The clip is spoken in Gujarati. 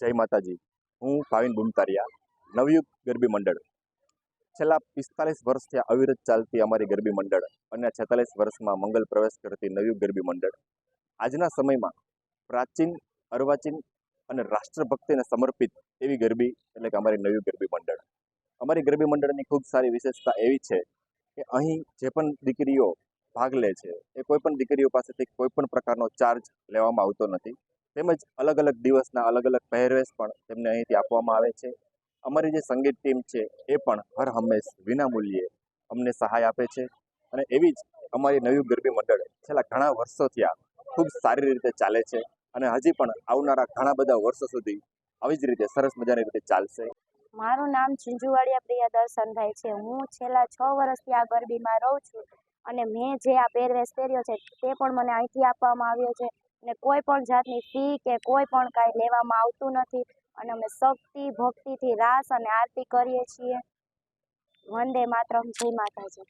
જય માતાજી. હું ભાવિન બુમતારિયા, નવયુગ ગરબી મંડળ. છેલ્લા પિસ્તાલીસ વર્ષથી અવિરત ચાલતી અમારી ગરબી મંડળ અને છેતાલીસ વર્ષમાં મંગલ પ્રવેશ કરતી નવયુગ ગરબી મંડળ. આજના સમયમાં પ્રાચીન, અર્વાચીન અને રાષ્ટ્રભક્તિને સમર્પિત એવી ગરબી એટલે કે અમારી નવયુગ ગરબી મંડળ. અમારી ગરબી મંડળની ખૂબ સારી વિશેષતા એવી છે કે અહીં જે પણ દીકરીઓ ભાગ લે છે, એ કોઈ પણ દીકરીઓ પાસેથી કોઈ પણ પ્રકારનો ચાર્જ લેવામાં આવતો નથી. તેમજ અલગ અલગ દિવસના અલગ અલગ પહેરવેશ પણ તેમને અહીંથી આપવામાં આવે છે. અમારી જે સંગીત ટીમ છે, એ પણ હર હંમેશ વિનામૂલ્યે અમને સહાય આપે છે અને એવી જ અમારી નવી ગરબી મંડળ છેલ્લા ઘણા વર્ષોથી આ ખૂબ સારી રીતે ચાલે છે અને હજી પણ આવનારા ઘણા બધા વર્ષો સુધી આવી જ રીતે સરસ મજાની રીતે ચાલશે. મારું નામ ઝીંઝુવાડિયા પ્રિયા દર્શનભાઈ છે. હું છેલ્લા છ વર્ષથી આ ગરબીમાં રહું છું અને મેં જે આ પહેરવેશ પહેર્યો છે, તે પણ મને અહીંથી આપવામાં આવ્યો છે. અને કોઈ પણ જાતની ફી કે કોઈ પણ કાંઈ લેવામાં આવતું નથી અને અમે શક્તિ, ભક્તિથી રાસ અને આરતી કરીએ છીએ. વંદે માતરમ, જય માતાજી.